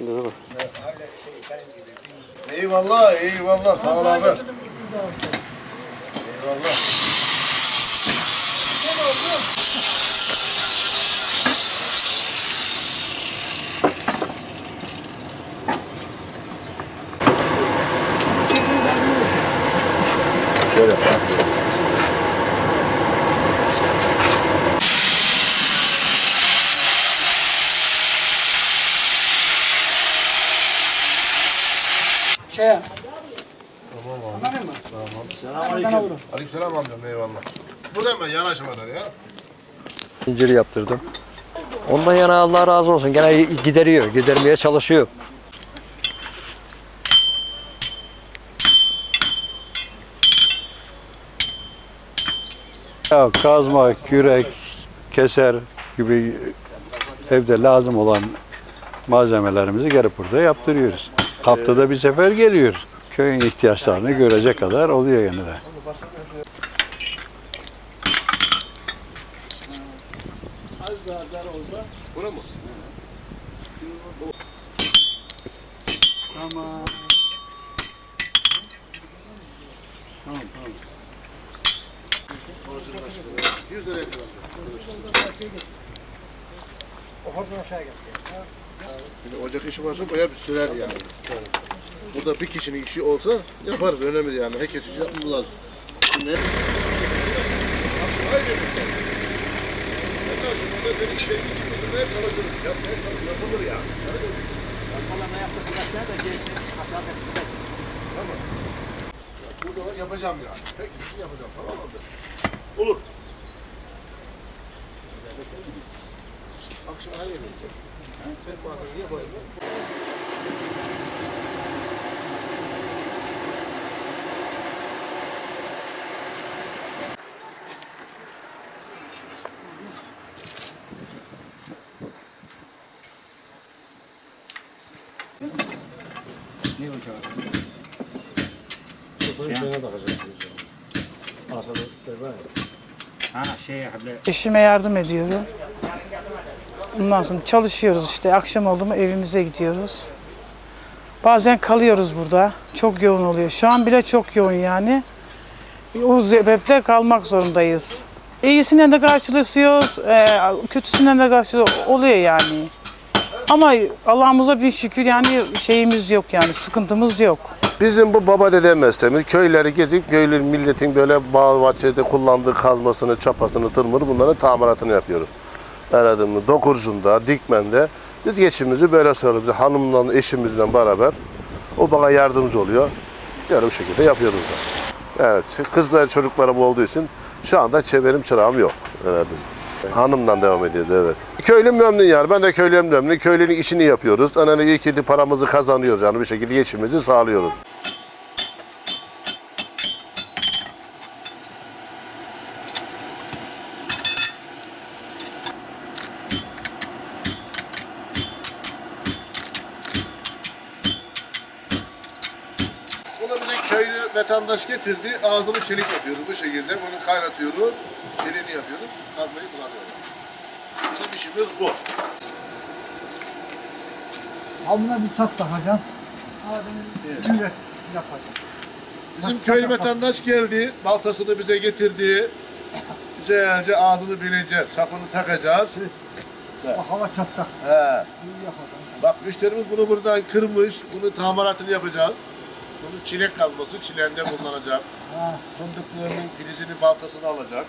işlere bak. Eyvallah, eyvallah. Sağ ol abi. Eyvallah. Şöyle. Şeye. Anladın mı? Selamünaleyküm. Aleykümselam amcam eyvallah. Burada hemen yan aşamadan ya. Zinciri yaptırdım. Ondan yana Allah razı olsun. Gene gideriyor, gidermeye çalışıyor. Ya kazma, kürek, keser gibi evde lazım olan malzemelerimizi gelip burada yaptırıyoruz. Haftada bir sefer geliyoruz. Köyün ihtiyaçlarını görecek kadar oluyor gene de. Tamam. 100 liraya kadar. Oradan aşağı gel. Şimdi ocak işi varsa bayağı bir sürer yani. Burada bir kişinin işi olsa yaparız. Önemli yani. Herkes için yapmamız lazım. Şimdi hep... Haydi. Ben de açayım. Ben de senin işlerini için bitirmeye çalışırım. Yapmaya çalışırım. Yapılır ya. Yapmalarına yaptırdıklar da gerisini asla teslim edersin. Burada var yapacağım yani. Tek işini yapacağım. Tamam mı? Olur. Her yemeği. Tek bazen yaparım. Ha şey hable. Eşime yardım ediyorum. Ondan sonra çalışıyoruz işte. Akşam oldu mu evimize gidiyoruz. Bazen kalıyoruz burada. Çok yoğun oluyor. Şu an bile çok yoğun yani. O sebeple kalmak zorundayız. İyisinden de karşılaşıyoruz, e, kötüsünden de karşılaşıyoruz. Oluyor yani. Ama Allah'ımıza bir şükür yani şeyimiz yok yani, sıkıntımız yok. Bizim bu baba dede mesleğimiz köyleri gezip köylü milletin böyle bağ bahçede kullandığı kazmasını, çapasını, tırmırı bunların tamiratını yapıyoruz. Mı? Dokurcunda, dikmende biz geçimimizi böyle sağlıyoruz. Hanımla, eşimizle beraber o bana yardımcı oluyor. Yani bu şekilde yapıyoruz da. Evet, kızlar çocuklarım olduğu için şu anda çeverim çırağım yok. Mı? Hanımdan devam ediyoruz evet. Köylüm memnun yani. Ben de köylüm memnun. Köylünün işini yapıyoruz. Yani iyi ki paramızı kazanıyoruz yani bir şekilde geçimimizi sağlıyoruz. Köylü vatandaş getirdi. Ağzını çelik yapıyoruz bu şekilde. Bunu kaynatıyoruz. Çeliğini yapıyoruz. Kazmayı kullanıyoruz. Bizim işimiz bu. Abına bir sap takacağım. Üret yapacağım. Bizim köylü vatandaş geldi. Baltasını bize getirdi. Güzelce ağzını bileceğiz. Sapını takacağız. O hava çatlak. He. Bak müşterimiz bunu buradan kırmış. Bunu tamiratını yapacağız. Bunu çilek kazması çileğinde kullanacak. Ha. Fındıklığının filizini baltasını alacak.